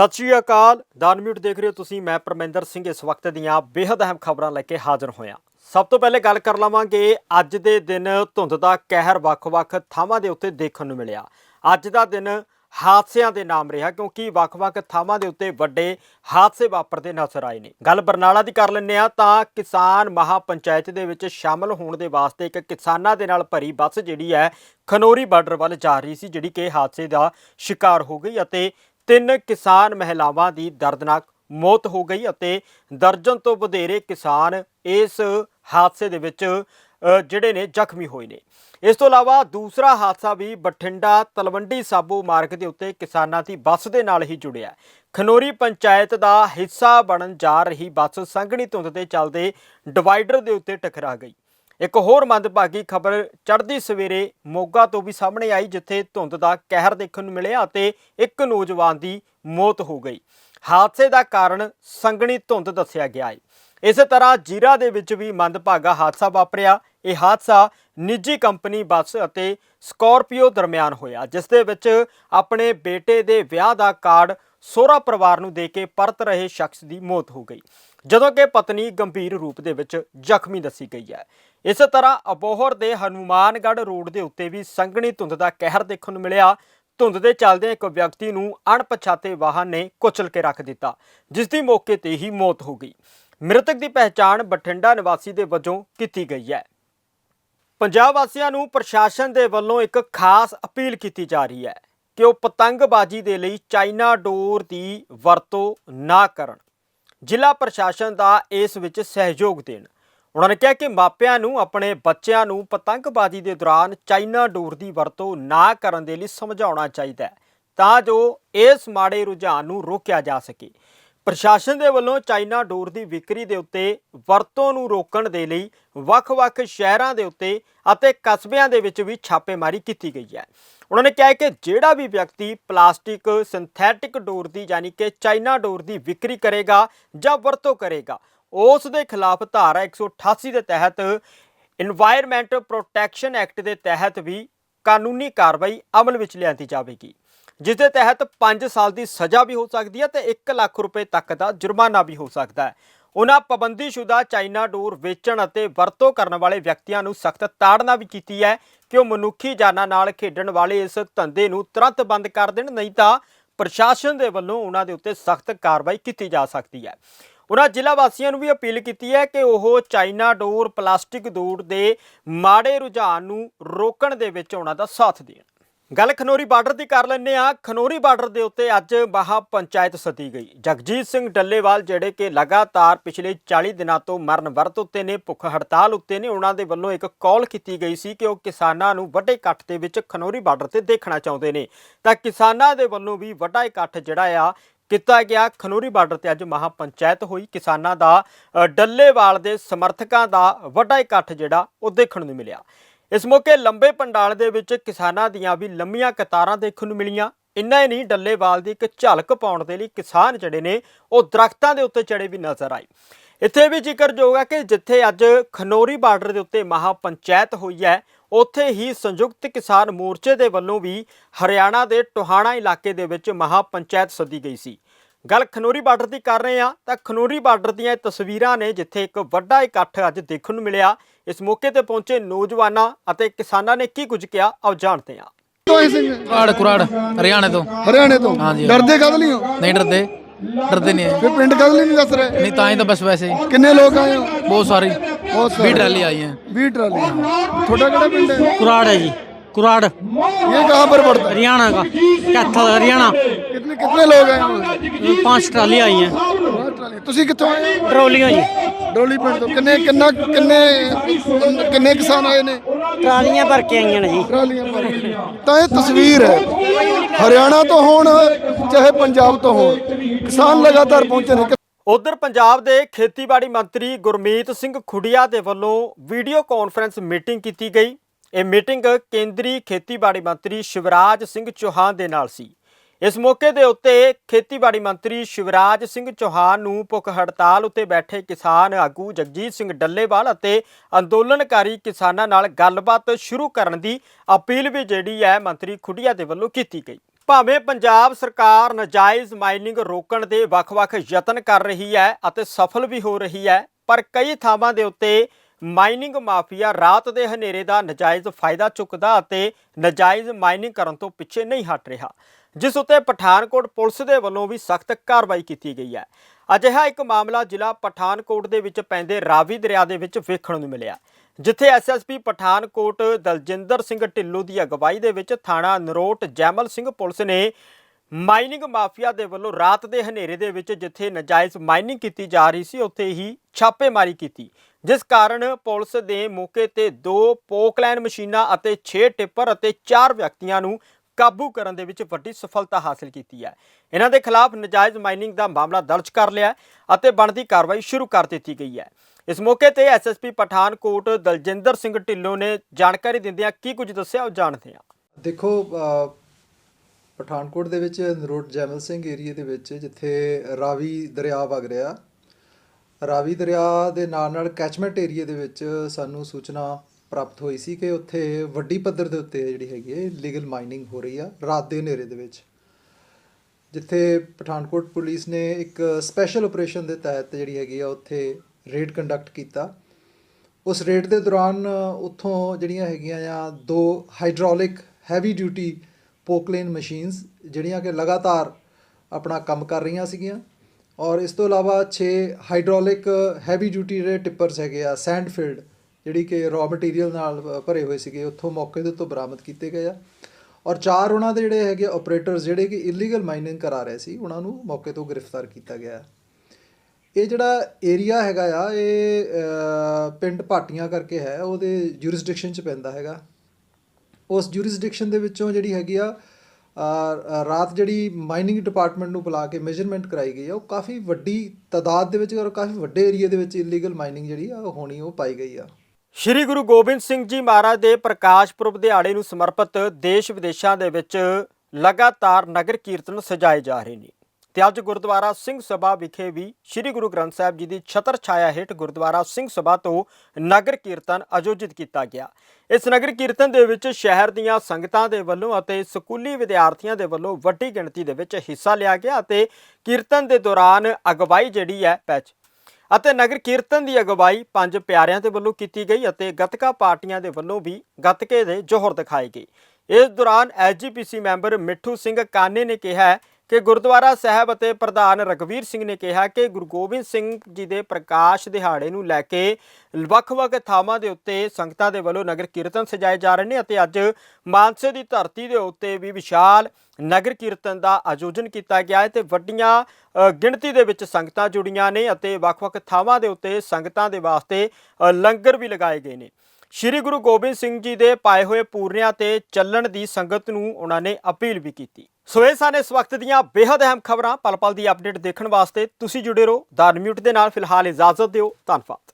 ਸਤਿ ਸ਼੍ਰੀ ਅਕਾਲ। ਦਾਨ ਮਿਊਟ ਦੇਖ ਰਹੇ ਹੋ ਤੁਸੀਂ, ਮੈਂ ਪਰਮੇਂਦਰ ਸਿੰਘ। ਇਸ ਵਕਤ ਦੀਆਂ ਬੇहद ਅਹਿਮ ਖਬਰਾਂ ਲੈ ਕੇ ਹਾਜ਼ਰ ਹੋਇਆ। ਸਭ ਤੋਂ ਪਹਿਲੇ ਗੱਲ ਕਰ ਲਵਾਂਗੇ, ਅੱਜ ਦੇ ਦਿਨ ਧੁੰਦ ਦਾ ਕਹਿਰ ਵੱਖ-ਵੱਖ ਥਾਵਾਂ ਦੇ ਉੱਤੇ ਦੇਖਣ ਨੂੰ ਮਿਲਿਆ। ਅੱਜ ਦਾ ਦਿਨ ਹਾਦਸਿਆਂ ਦੇ ਨਾਮ ਰਿਹਾ, ਕਿਉਂਕਿ ਵੱਖ-ਵੱਖ ਥਾਵਾਂ ਦੇ ਉੱਤੇ ਵੱਡੇ ਹਾਦਸੇ ਵਾਪਰਦੇ ਨਜ਼ਰ ਆਏ ਨੇ। ਗੱਲ ਬਰਨਾਲਾ ਦੀ ਕਰ ਲੈਂਦੇ ਆ ਤਾਂ ਕਿਸਾਨ ਮਹਾਪੰਚਾਇਤ ਦੇ ਵਿੱਚ ਸ਼ਾਮਲ ਹੋਣ ਦੇ ਵਾਸਤੇ ਇੱਕ ਕਿਸਾਨਾਂ ਦੇ ਨਾਲ ਭਰੀ ਬੱਸ ਜਿਹੜੀ ਹੈ, ਖਨੋਰੀ ਬਾਰਡਰ ਵੱਲ ਜਾ ਰਹੀ ਸੀ, ਜਿਹੜੀ ਕਿ ਹਾਦਸੇ ਦਾ ਸ਼ਿਕਾਰ ਹੋ ਗਈ ਅਤੇ ਤਿੰਨ ਕਿਸਾਨ ਮਹਿਲਾਵਾਂ ਦੀ ਦਰਦਨਾਕ ਮੌਤ ਹੋ ਗਈ ਅਤੇ ਦਰਜਨ ਤੋਂ ਵਧੇਰੇ ਕਿਸਾਨ ਇਸ ਹਾਦਸੇ ਦੇ ਵਿੱਚ ਜਿਹੜੇ ਨੇ ਜ਼ਖਮੀ ਹੋਏ ਨੇ ਇਸ ਤੋਂ ਇਲਾਵਾ ਦੂਸਰਾ ਹਾਦਸਾ ਵੀ ਬਠਿੰਡਾ ਤਲਵੰਡੀ ਸਾਬੋ ਮਾਰਗ ਦੇ ਉੱਤੇ ਕਿਸਾਨਾਂ ਦੀ ਬੱਸ ਦੇ ਨਾਲ ਹੀ ਜੁੜਿਆ ਹੈ। ਖਨੋਰੀ ਪੰਚਾਇਤ ਦਾ ਹਿੱਸਾ ਬਣਨ ਜਾ ਰਹੀ ਬੱਸ ਸੰਘਣੀ ਧੁੰਦ ਦੇ ਚੱਲਦੇ ਡਿਵਾਈਡਰ ਦੇ ਉੱਤੇ ਟਕਰਾ ਗਈ ਇੱਕ ਹੋਰ ਮੰਦਭਾਗੀ ਖਬਰ, ਚੜ੍ਹਦੀ ਸਵੇਰੇ ਮੋਗਾ ਤੋਂ ਵੀ ਸਾਹਮਣੇ ਆਈ, ਜਿੱਥੇ ਧੁੰਦ ਦਾ ਕਹਿਰ ਦੇਖਣ ਨੂੰ ਮਿਲਿਆ ਅਤੇ ਇੱਕ ਨੌਜਵਾਨ ਦੀ ਮੌਤ ਹੋ ਗਈ। ਹਾਦਸੇ ਦਾ ਕਾਰਨ ਸੰਘਣੀ ਧੁੰਦ ਦੱਸਿਆ ਗਿਆ ਹੈ। ਇਸੇ ਤਰ੍ਹਾਂ ਜੀਰਾ ਦੇ ਵਿੱਚ ਵੀ ਮੰਦਭਾਗਾ ਹਾਦਸਾ ਵਾਪਰਿਆ। ਇਹ ਹਾਦਸਾ ਨਿੱਜੀ ਕੰਪਨੀ ਬੱਸ ਅਤੇ ਸਕਾਰਪੀਓ ਦਰਮਿਆਨ ਹੋਇਆ, ਜਿਸ ਦੇ ਵਿੱਚ ਆਪਣੇ ਬੇਟੇ ਦੇ ਵਿਆਹ ਦਾ ਕਾਰਡ ਸੋਹਰਾ ਪਰਿਵਾਰ ਨੂੰ ਦੇ ਕੇ ਪਰਤ ਰਹੇ ਸ਼ਖਸ ਦੀ ਮੌਤ ਹੋ ਗਈ। ਜਦੋਂ ਕਿ ਪਤਨੀ ਗੰਭੀਰ ਰੂਪ ਦੇ ਵਿੱਚ ਜ਼ਖਮੀ ਦੱਸੀ ਗਈ ਹੈ। ਇਸੇ ਤਰ੍ਹਾਂ ਅਬੋਹਰ ਦੇ ਹਨੂਮਾਨਗੜ੍ਹ ਰੋਡ ਦੇ ਉੱਤੇ ਵੀ ਸੰਘਣੀ ਧੁੰਦ ਦਾ ਕਹਿਰ ਦੇਖਣ ਨੂੰ ਮਿਲਿਆ। ਧੁੰਦ ਦੇ ਚੱਲਦਿਆਂ ਇੱਕ ਵਿਅਕਤੀ ਨੂੰ ਅਣਪਛਾਤੇ ਵਾਹਨ ਨੇ ਕੁਚਲ ਕੇ ਰੱਖ ਦਿੱਤਾ, ਜਿਸ ਦੀ ਮੌਕੇ ਤੇ ਹੀ ਮੌਤ ਹੋ ਗਈ। ਮ੍ਰਿਤਕ ਦੀ ਪਹਿਚਾਣ ਬਠਿੰਡਾ ਨਿਵਾਸੀ ਦੇ ਵਜੋਂ ਕੀਤੀ ਗਈ ਹੈ। ਪੰਜਾਬ ਵਾਸੀਆਂ ਨੂੰ ਪ੍ਰਸ਼ਾਸਨ ਦੇ ਵੱਲੋਂ ਇੱਕ ਖਾਸ ਅਪੀਲ ਕੀਤੀ ਜਾ ਰਹੀ ਹੈ ਕਿ ਉਹ ਪਤੰਗਬਾਜ਼ੀ ਦੇ ਲਈ ਚਾਈਨਾ ਡੋਰ ਦੀ ਵਰਤੋਂ ਨਾ ਕਰਨ। ਜ਼ਿਲ੍ਹਾ ਪ੍ਰਸ਼ਾਸਨ ਦਾ ਇਸ ਵਿੱਚ ਸਹਿਯੋਗ ਦੇਣ। ਉਹਨਾਂ ਨੇ ਕਿਹਾ ਕਿ ਮਾਪਿਆਂ ਨੂੰ, ਆਪਣੇ ਬੱਚਿਆਂ ਨੂੰ ਪਤੰਗਬਾਜ਼ੀ ਦੇ ਦੌਰਾਨ ਚਾਈਨਾ ਡੋਰ ਦੀ ਵਰਤੋਂ ਨਾ ਕਰਨ ਦੇ ਲਈ ਸਮਝਾਉਣਾ ਚਾਹੀਦਾ ਹੈ, ਤਾਂ ਜੋ ਇਸ ਮਾੜੇ ਰੁਝਾਨ ਨੂੰ ਰੋਕਿਆ ਜਾ ਸਕੇ। ਪ੍ਰਸ਼ਾਸਨ ਦੇ ਵੱਲੋਂ ਚਾਈਨਾ ਡੋਰ ਦੀ ਵਿਕਰੀ ਦੇ ਉੱਤੇ ਵਰਤੋਂ ਨੂੰ ਰੋਕਣ ਦੇ ਲਈ ਵੱਖ-ਵੱਖ ਸ਼ਹਿਰਾਂ ਦੇ ਉੱਤੇ ਅਤੇ ਕਸਬਿਆਂ ਦੇ ਵਿੱਚ ਵੀ ਛਾਪੇਮਾਰੀ ਕੀਤੀ ਗਈ ਹੈ। ਉਹਨਾਂ ਨੇ ਕਿਹਾ ਕਿ ਜਿਹੜਾ ਵੀ ਵਿਅਕਤੀ ਪਲਾਸਟਿਕ, ਸਿੰਥੈਟਿਕ ਡੋਰ ਦੀ ਯਾਨੀ ਕਿ ਚਾਈਨਾ ਡੋਰ ਦੀ ਵਿਕਰੀ ਕਰੇਗਾ ਜਾਂ ਵਰਤੋਂ ਕਰੇਗਾ, ਉਸ ਦੇ ਖਿਲਾਫ ਧਾਰਾ 188 ਦੇ ਤਹਿਤ এনवायरमेंट ਪ੍ਰੋਟੈਕਸ਼ਨ ਐਕਟ ਦੇ ਤਹਿਤ ਵੀ ਕਾਨੂੰਨੀ ਕਾਰਵਾਈ ਅਮਲ ਵਿੱਚ ਲਿਆਂਦੀ ਜਾਵੇਗੀ। ਜਿਸ ਦੇ ਤਹਿਤ 5 ਸਾਲ ਦੀ ਸਜ਼ਾ ਵੀ ਹੋ ਸਕਦੀ ਹੈ ਤੇ 1 ਲੱਖ ਰੁਪਏ ਤੱਕ ਦਾ ਜੁਰਮਾਨਾ ਵੀ ਹੋ ਸਕਦਾ ਹੈ। ਉਹਨਾਂ ਪਾਬੰਦੀਸ਼ੁਦਾ ਚਾਈਨਾ ਡੋਰ ਵੇਚਣ ਅਤੇ ਵਰਤੋਂ ਕਰਨ ਵਾਲੇ ਵਿਅਕਤੀਆਂ ਨੂੰ ਸਖਤ ਤਾੜਨਾ ਵੀ ਕੀਤੀ ਹੈ ਕਿ ਉਹ ਮਨੁੱਖੀ ਜਾਨਾਂ ਨਾਲ ਖੇਡਣ ਵਾਲੇ ਇਸ ਧੰਦੇ ਨੂੰ ਤੁਰੰਤ ਬੰਦ ਕਰ ਦੇਣ, ਨਹੀਂ ਤਾਂ ਪ੍ਰਸ਼ਾਸਨ ਦੇ ਵੱਲੋਂ ਉਹਨਾਂ ਦੇ ਉੱਤੇ ਸਖਤ ਕਾਰਵਾਈ ਕੀਤੀ ਜਾ ਸਕਦੀ ਹੈ। ਉਹਨਾਂ ਜ਼ਿਲ੍ਹਾ ਵਾਸੀਆਂ ਨੂੰ ਵੀ ਅਪੀਲ ਕੀਤੀ ਹੈ ਕਿ ਉਹ ਚਾਈਨਾ ਡੋਰ ਪਲਾਸਟਿਕ ਦੂਰ ਦੇ ਮਾੜੇ ਰੁਝਾਨ ਨੂੰ ਰੋਕਣ ਦੇ ਵਿੱਚ ਉਹਨਾਂ ਦਾ ਸਾਥ ਦੇਣ। ਗੱਲ ਖਨੋਰੀ ਬਾਰਡਰ ਦੀ ਕਰ ਲੈਂਦੇ ਆ ਖਨੋਰੀ ਬਾਰਡਰ ਦੇ ਉੱਤੇ ਅੱਜ ਮਹਾ ਪੰਚਾਇਤ ਸੱਦੀ ਗਈ। ਜਗਜੀਤ ਸਿੰਘ ਡੱਲੇਵਾਲ ਜਿਹੜੇ ਕਿ ਲਗਾਤਾਰ ਪਿਛਲੇ 40 ਦਿਨਾਂ ਤੋਂ ਮਰਨ ਵਰਤ ਉੱਤੇ ਨੇ, ਭੁੱਖ ਹੜਤਾਲ ਉੱਤੇ ਨੇ, ਉਹਨਾਂ ਦੇ ਵੱਲੋਂ ਇੱਕ ਕਾਲ ਕੀਤੀ ਗਈ ਸੀ ਕਿ ਉਹ ਕਿਸਾਨਾਂ ਨੂੰ ਵੱਡੇ ਇਕੱਠ ਦੇ ਵਿੱਚ ਖਨੋਰੀ ਬਾਰਡਰ ਤੇ ਦੇਖਣਾ ਚਾਹੁੰਦੇ ਨੇ। ਤਾਂ ਕਿਸਾਨਾਂ ਦੇ ਵੱਲੋਂ ਵੀ ਵੱਡਾ ਇਕੱਠ ਜਿਹੜਾ ਆ ਕੀਤਾ ਗਿਆ। ਖਨੋਰੀ ਬਾਰਡਰ ਤੇ ਅੱਜ ਮਹਾ ਪੰਚਾਇਤ ਹੋਈ। ਕਿਸਾਨਾਂ ਦਾ ਡੱਲੇਵਾਲ ਦੇ ਸਮਰਥਕਾਂ ਦਾ ਵੱਡਾ ਇਕੱਠ ਜਿਹੜਾ ਉਹ ਦੇਖਣ ਨੂੰ ਮਿਲਿਆ। ਇਸ ਮੌਕੇ ਲੰਬੇ ਪੰਡਾਲ ਦੇ ਵਿੱਚ ਕਿਸਾਨਾਂ ਦੀਆਂ ਵੀ ਲੰਮੀਆਂ ਕਤਾਰਾਂ ਦੇਖਣ ਨੂੰ ਮਿਲੀਆਂ। ਇੰਨਾ ਹੀ ਨਹੀਂ, ਡੱਲੇਵਾਲ ਦੀ ਇੱਕ ਝਲਕ ਪਾਉਣ ਦੇ ਲਈ ਕਿਸਾਨ ਜਿਹੜੇ ਨੇ, ਉਹ ਦਰਖਤਾਂ ਦੇ ਉੱਤੇ ਚੜੇ ਵੀ ਨਜ਼ਰ ਆਏ। ਇੱਥੇ ਵੀ ਜ਼ਿਕਰਯੋਗ ਹੈ ਕਿ ਜਿੱਥੇ ਅੱਜ ਖਨੋਰੀ ਬਾਰਡਰ ਦੇ ਉੱਤੇ ਮਹਾ ਪੰਚਾਇਤ ਹੋਈ ਹੈ, ਉੱਥੇ ਹੀ ਸੰਯੁਕਤ ਕਿਸਾਨ ਮੋਰਚੇ ਦੇ ਵੱਲੋਂ ਵੀ ਹਰਿਆਣਾ ਦੇ ਟੋਹਾਣਾ ਇਲਾਕੇ ਦੇ ਵਿੱਚ ਮਹਾ ਪੰਚਾਇਤ ਸੱਦੀ ਗਈ ਸੀ। ਗੱਲ ਖਨੋਰੀ ਬਾਰਡਰ ਦੀ ਕਰ ਰਹੇ ਆ ਤਾਂ ਖਨੋਰੀ ਬਾਰਡਰ ਦੀਆਂ ਇਹ ਤਸਵੀਰਾਂ ਨੇ ਜਿੱਥੇ ਇੱਕ ਵੱਡਾ ਇਕੱਠ ਅੱਜ ਦੇਖਣ ਨੂੰ ਮਿਲਿਆ। ਇਸ ਮੌਕੇ ਤੇ ਪਹੁੰਚੇ ਨੌਜਵਾਨਾਂ ਅਤੇ ਕਿਸਾਨਾਂ ਨੇ ਕੀ ਕੁਝ ਕਿਹਾ ਆਓ ਜਾਣਦੇ ਆ ਕੁਰਾੜ ਕੁਰਾੜ ਹਰਿਆਣੇ ਤੋਂ। ਹਰਿਆਣੇ ਤੋਂ? ਡਰਦੇ ਕਦ ਲਈ ਹੋ? ਨਹੀਂ ਡਰਦੇ। ਡਰਦੇ ਨਹੀਂ ਫਿਰ ਪਿੰਡ ਕਦ ਨਹੀਂ ਦੱਸ ਰਹੇ? ਨਹੀਂ ਤਾਂ ਹੀ ਤਾਂ ਬਸ ਵੈਸੇ ਕਿੰਨੇ ਲੋਕ ਆਏ ਹੋ? ਬਹੁਤ ਸਾਰੀ। ਬਹੁਤ ਸਾਰੇ। ਵੀ ਟਰਾਲੀ ਆਈ ਹੈ। ਟਰਾਲੀ ਤੁਹਾਡਾ ਕਿਹੜਾ ਪਿੰਡ ਹੈ? ਕੁਰਾੜ ਹੈ ਜੀ। कुराड़ ये कहाँ पर पड़ता है हरियाणा का कैथल हरियाणा कितने कितने लोग आए हो पांच ट्राली आई हैं ਬਾਹਰ ਟਰਾਲੀ ਤੁਸੀਂ ਕਿੱਥੋਂ ਆਏ ਹੋ ट्रॉलियां जी ਡੋਲੀ ਪਿੰਡ ਤੋਂ ਕਿੰਨੇ ਕਿੰਨਾ ਕਿੰਨੇ ਕਿੰਨੇ ਕਿਸਾਨ ਆਏ ਨੇ ट्रालियां भर के आई हैं जी ਟਰਾਲੀਆਂ ਭਰ ਕੇ। ਤਾਂ ਇਹ ਤਸਵੀਰ ਹੈ ਹਰਿਆਣਾ ਤੋਂ ਹੋਣ ਚਾਹੇ ਪੰਜਾਬ ਤੋਂ ਹੋਣ ਕਿਸਾਨ ਲਗਾਤਾਰ ਪਹੁੰਚੇ ਨੇ ਉਧਰ ਪੰਜਾਬ ਦੇ ਖੇਤੀਬਾੜੀ ਮੰਤਰੀ ਗੁਰਮੀਤ ਸਿੰਘ ਖੁੱਡੀਆ ਦੇ ਵੱਲੋਂ ਵੀਡੀਓ ਕਾਨਫਰੰਸ ਮੀਟਿੰਗ ਕੀਤੀ ਗਈ ਇਹ ਮੀਟਿੰਗ ਕੇਂਦਰੀ ਖੇਤੀਬਾੜੀ ਮੰਤਰੀ ਸ਼ਿਵਰਾਜ ਸਿੰਘ ਚੌਹਾਨ ਦੇ ਨਾਲ ਸੀ। ਇਸ ਮੌਕੇ ਦੇ ਉੱਤੇ ਖੇਤੀਬਾੜੀ ਮੰਤਰੀ ਸ਼ਿਵਰਾਜ ਸਿੰਘ ਚੌਹਾਨ ਨੂੰ ਭੁੱਖ ਹੜਤਾਲ ਉੱਤੇ ਬੈਠੇ ਕਿਸਾਨ ਆਗੂ ਜਗਜੀਤ ਸਿੰਘ ਡੱਲੇਵਾਲ ਅਤੇ ਅੰਦੋਲਨਕਾਰੀ ਕਿਸਾਨਾਂ ਨਾਲ ਗੱਲਬਾਤ ਸ਼ੁਰੂ ਕਰਨ ਦੀ ਅਪੀਲ ਵੀ ਜਿਹੜੀ ਹੈ ਮੰਤਰੀ ਖੁੱਡੀਆ ਦੇ ਵੱਲੋਂ ਕੀਤੀ ਗਈ। ਭਾਵੇਂ ਪੰਜਾਬ ਸਰਕਾਰ ਨਜਾਇਜ਼ ਮਾਈਨਿੰਗ ਰੋਕਣ ਦੇ ਵੱਖ-ਵੱਖ ਯਤਨ ਕਰ ਰਹੀ ਹੈ ਅਤੇ ਸਫਲ ਵੀ ਹੋ ਰਹੀ ਹੈ, ਪਰ ਕਈ ਥਾਵਾਂ ਦੇ ਉੱਤੇ ਮਾਈਨਿੰਗ ਮਾਫੀਆ ਰਾਤ ਦੇ ਹਨੇਰੇ ਦਾ ਨਜਾਇਜ਼ ਫਾਇਦਾ ਚੁੱਕਦਾ ਅਤੇ ਨਜਾਇਜ਼ ਮਾਈਨਿੰਗ ਕਰਨ ਤੋਂ ਪਿੱਛੇ ਨਹੀਂ ਹਟ ਰਿਹਾ, ਜਿਸ ਉੱਤੇ ਪਠਾਨਕੋਟ ਪੁਲਿਸ ਦੇ ਵੱਲੋਂ ਵੀ ਸਖਤ ਕਾਰਵਾਈ ਕੀਤੀ ਗਈ ਹੈ। ਅਜਿਹਾ ਇੱਕ ਮਾਮਲਾ ਜ਼ਿਲ੍ਹਾ ਪਠਾਨਕੋਟ ਦੇ ਵਿੱਚ ਪੈਂਦੇ ਰਾਵੀ ਦਰਿਆ ਦੇ ਵਿੱਚ ਵੇਖਣ ਨੂੰ ਮਿਲਿਆ, ਜਿੱਥੇ ਐਸਐਸਪੀ ਪਠਾਨਕੋਟ ਦਲਜਿੰਦਰ ਸਿੰਘ ਢਿੱਲੋਂ ਦੀ ਅਗਵਾਈ ਦੇ ਵਿੱਚ ਥਾਣਾ ਨਰੋਟ ਜੈਮਲ ਸਿੰਘ ਪੁਲਿਸ ਨੇ ਮਾਈਨਿੰਗ ਮਾਫੀਆ ਦੇ ਵੱਲੋਂ ਰਾਤ ਦੇ ਹਨੇਰੇ ਦੇ ਵਿੱਚ ਜਿੱਥੇ ਨਜਾਇਜ਼ ਮਾਈਨਿੰਗ ਕੀਤੀ ਜਾ ਰਹੀ ਸੀ, ਉੱਥੇ ਹੀ ਛਾਪੇਮਾਰੀ ਕੀਤੀ। ਜਿਸ ਕਾਰਨ ਪੁਲਿਸ ਦੇ ਮੌਕੇ ਤੇ ਦੋ ਪੋਕਲੈਨ ਮਸ਼ੀਨਾਂ ਅਤੇ 6 ਟਿੱਪਰ ਅਤੇ 4 ਵਿਅਕਤੀਆਂ ਨੂੰ ਕਾਬੂ ਕਰਨ ਦੇ ਵਿੱਚ ਵੱਡੀ ਸਫਲਤਾ ਹਾਸਲ ਕੀਤੀ ਹੈ। ਇਹਨਾਂ ਦੇ ਖਿਲਾਫ ਨਜਾਇਜ਼ ਮਾਈਨਿੰਗ ਦਾ ਮਾਮਲਾ ਦਰਜ ਕਰ ਲਿਆ ਅਤੇ ਬਣਦੀ ਕਾਰਵਾਈ ਸ਼ੁਰੂ ਕਰ ਦਿੱਤੀ ਗਈ ਹੈ। ਇਸ ਮੌਕੇ ਤੇ ਐਸਐਸਪੀ ਪਠਾਨਕੋਟ ਦਲਜਿੰਦਰ ਸਿੰਘ ਢਿੱਲੋਂ ਨੇ ਜਾਣਕਾਰੀ ਦਿੰਦਿਆਂ ਕੀ ਕੁਝ ਦੱਸਿਆ, ਉਹ ਜਾਣਦੇ ਹਾਂ। ਦੇਖੋ ਪਠਾਨਕੋਟ ਦੇ ਵਿੱਚ ਨਰੋਟ ਜੈਮਲ ਸਿੰਘ ਏਰੀਆ ਦੇ ਵਿੱਚ, ਜਿੱਥੇ ਰਾਵੀ ਦਰਿਆ ਵਗ ਰਿਹਾ। ਰਾਵੀ ਦਰਿਆ ਦੇ ਨਾਲ ਨਾਲ ਕੈਚਮੈਂਟ ਏਰੀਆ ਦੇ ਵਿੱਚ ਸਾਨੂੰ ਸੂਚਨਾ ਪ੍ਰਾਪਤ ਹੋਈ ਸੀ ਕਿ ਉੱਥੇ ਵੱਡੀ ਪੱਧਰ ਦੇ ਉੱਤੇ ਜਿਹੜੀ ਹੈਗੀ ਹੈ ਲੀਗਲ ਮਾਈਨਿੰਗ ਹੋ ਰਹੀ ਆ, ਰਾਤ ਦੇ ਹਨੇਰੇ ਦੇ ਵਿੱਚ। ਜਿੱਥੇ ਪਠਾਨਕੋਟ ਪੁਲਿਸ ਨੇ ਇੱਕ ਸਪੈਸ਼ਲ ਆਪਰੇਸ਼ਨ ਦੇ ਤਹਿਤ ਜਿਹੜੀ ਹੈਗੀ ਆ, ਉੱਥੇ ਰੇਡ ਕੰਡਕਟ ਕੀਤਾ। ਉਸ ਰੇਡ ਦੇ ਦੌਰਾਨ ਉੱਥੋਂ ਜਿਹੜੀਆਂ ਹੈਗੀਆਂ ਆ, ਦੋ hydraulic heavy duty Poclain machines ਜਿਹੜੀਆਂ ਕਿ ਲਗਾਤਾਰ ਆਪਣਾ ਕੰਮ ਕਰ ਰਹੀਆਂ ਸੀਗੀਆਂ। ਔਰ ਇਸ ਤੋਂ ਇਲਾਵਾ 6 ਹਾਈਡ੍ਰੋਲਿਕ ਹੈਵੀ ਡਿਊਟੀ ਜਿਹੜੇ ਟਿੱਪਰਸ ਹੈਗੇ ਆ ਸੈਂਡਫੀਲਡ ਜਿਹੜੀ ਕਿ ਰॉ ਮਟੀਰੀਅਲ ਨਾਲ ਭਰੇ ਹੋਏ ਸੀਗੇ, ਉੱਥੋਂ ਮੌਕੇ ਦੇ ਉੱਤੋਂ ਬਰਾਮਦ ਕੀਤੇ ਗਏ ਆ। ਔਰ ਚਾਰ ਉਹਨਾਂ ਦੇ ਜਿਹੜੇ ਹੈਗੇ ਆਪਰੇਟਰਸ ਜਿਹੜੇ ਕਿ ਇਲੀਗਲ ਮਾਈਨਿੰਗ ਕਰਾ ਰਹੇ ਸੀ, ਉਹਨਾਂ ਨੂੰ ਮੌਕੇ ਤੋਂ ਗ੍ਰਿਫਤਾਰ ਕੀਤਾ ਗਿਆ। ਇਹ ਜਿਹੜਾ ਏਰੀਆ ਹੈਗਾ ਆ, ਇਹ ਪਿੰਡ ਭਾਟੀਆਂ ਕਰਕੇ ਹੈ, ਉਹਦੇ ਜੁਰਿਸਡਿਕਸ਼ਨ ਚ ਪੈਂਦਾ ਹੈਗਾ। ਉਸ ਜੁਰਿਸਡਿਕਸ਼ਨ ਦੇ ਵਿੱਚੋਂ ਜਿਹੜੀ ਹੈਗੀ ਆ ਰਾਤ ਜਿਹੜੀ ਮਾਈਨਿੰਗ ਡਿਪਾਰਟਮੈਂਟ ਨੂੰ ਬੁਲਾ ਕੇ ਮੈਜਰਮੈਂਟ ਕਰਾਈ ਗਈ ਆ, ਉਹ ਕਾਫੀ ਵੱਡੀ ਤਾਦਾਦ ਦੇ ਵਿੱਚ ਔਰ ਕਾਫੀ ਵੱਡੇ ਏਰੀਆ ਦੇ ਵਿੱਚ ਇਲੀਗਲ ਮਾਈਨਿੰਗ ਜਿਹੜੀ ਆ, ਉਹ ਹੋਣੀ, ਉਹ ਪਾਈ ਗਈ ਆ। ਸ਼੍ਰੀ ਗੁਰੂ ਗੋਬਿੰਦ ਸਿੰਘ ਜੀ ਮਹਾਰਾਜ ਦੇ ਪ੍ਰਕਾਸ਼ ਪੁਰਬ ਦਿਹਾੜੇ ਨੂੰ ਸਮਰਪਿਤ ਦੇਸ਼ ਵਿਦੇਸ਼ਾਂ ਦੇ ਵਿੱਚ ਲਗਾਤਾਰ ਨਗਰ ਕੀਰਤਨ ਸਜਾਏ ਜਾ ਰਹੇ ਨੇ। ਤੇ ਅੱਜ ਗੁਰਦੁਆਰਾ ਸਿੰਘ ਸਭਾ ਵਿਖੇ ਵੀ ਸ਼੍ਰੀ ਗੁਰੂ ਗ੍ਰੰਥ ਸਾਹਿਬ ਜੀ ਦੀ ਛਤਰ ਛਾਇਆ ਹੇਠ ਗੁਰਦੁਆਰਾ ਸਿੰਘ ਸਭਾ ਤੋਂ ਨਗਰ ਕੀਰਤਨ ਆਯੋਜਿਤ ਕੀਤਾ ਗਿਆ। ਇਸ ਨਗਰ ਕੀਰਤਨ ਦੇ ਵਿੱਚ ਸ਼ਹਿਰ ਦੀਆਂ ਸੰਗਤਾਂ ਦੇ ਵੱਲੋਂ ਅਤੇ ਸਕੂਲੀ ਵਿਦਿਆਰਥੀਆਂ ਦੇ ਵੱਲੋਂ ਵੱਡੀ ਗਿਣਤੀ ਦੇ ਵਿੱਚ ਹਿੱਸਾ ਲਿਆ ਗਿਆ ਅਤੇ ਕੀਰਤਨ ਦੇ ਦੌਰਾਨ ਅਗਵਾਈ ਜਿਹੜੀ ਹੈ ਪੈਚ ਅਤੇ ਨਗਰ ਕੀਰਤਨ ਦੀ ਅਗਵਾਈ ਪੰਜ ਪਿਆਰਿਆਂ ਦੇ ਵੱਲੋਂ ਕੀਤੀ ਗਈ ਅਤੇ ਗਤਕਾ ਪਾਰਟੀਆਂ ਦੇ ਵੱਲੋਂ ਵੀ ਗਤਕੇ ਦੇ ਜੋਹਰ ਦਿਖਾਏ ਗਏ। ਇਸ ਦੌਰਾਨ ਐਸਜੀਪੀਸੀ ਮੈਂਬਰ ਮਿੱਠੂ ਸਿੰਘ ਕਾਨੇ ਨੇ ਕਿਹਾ ਕਿ ਗੁਰਦੁਆਰਾ ਸਾਹਿਬ ਅਤੇ ਪ੍ਰਧਾਨ ਰਗਵੀਰ ਸਿੰਘ ਨੇ ਕਿਹਾ ਕਿ ਗੁਰੂ ਗੋਬਿੰਦ ਸਿੰਘ ਜੀ ਦੇ ਪ੍ਰਕਾਸ਼ ਦਿਹਾੜੇ ਨੂੰ ਲੈ ਕੇ ਵੱਖ-ਵੱਖ ਥਾਵਾਂ ਦੇ ਉੱਤੇ ਸੰਗਤਾਂ ਦੇ ਵੱਲੋਂ ਨਗਰ ਕੀਰਤਨ ਸਜਾਏ ਜਾ ਰਹੇ ਨੇ ਅਤੇ ਅੱਜ ਮਾਨਸੇ ਦੀ ਧਰਤੀ ਦੇ ਉੱਤੇ ਵੀ ਵਿਸ਼ਾਲ ਨਗਰ ਕੀਰਤਨ ਦਾ ਆਯੋਜਨ ਕੀਤਾ ਗਿਆ ਹੈ ਤੇ ਵੱਡੀਆਂ ਗਿਣਤੀ ਦੇ ਵਿੱਚ ਸੰਗਤਾਂ ਜੁੜੀਆਂ ਨੇ ਅਤੇ ਵੱਖ-ਵੱਖ ਥਾਵਾਂ ਦੇ ਉੱਤੇ ਸੰਗਤਾਂ ਦੇ ਵਾਸਤੇ ਲੰਗਰ ਵੀ ਲਗਾਏ ਗਏ ਨੇ। ਸ਼੍ਰੀ ਗੁਰੂ ਗੋਬਿੰਦ ਸਿੰਘ ਜੀ ਦੇ ਪਾਏ ਹੋਏ ਪੂਰਨਿਆਂ ਤੇ ਚੱਲਣ ਦੀ ਸੰਗਤ ਨੂੰ ਉਹਨਾਂ ਨੇ ਅਪੀਲ ਵੀ ਕੀਤੀ। ਸੋ ਇਹ ਸਨ ਇਸ ਵਕਤ ਦੀਆਂ ਬੇहद ਅਹਿਮ ਖਬਰਾਂ ਪਲ-ਪਲ ਦੀ ਅਪਡੇਟ ਦੇਖਣ ਵਾਸਤੇ ਤੁਸੀਂ ਜੁੜੇ ਰਹੋ ਦਾ ਮਿਊਟ ਦੇ ਨਾਲ। ਫਿਲਹਾਲ ਇਜਾਜ਼ਤ ਦਿਓ। ਧੰਨਵਾਦ।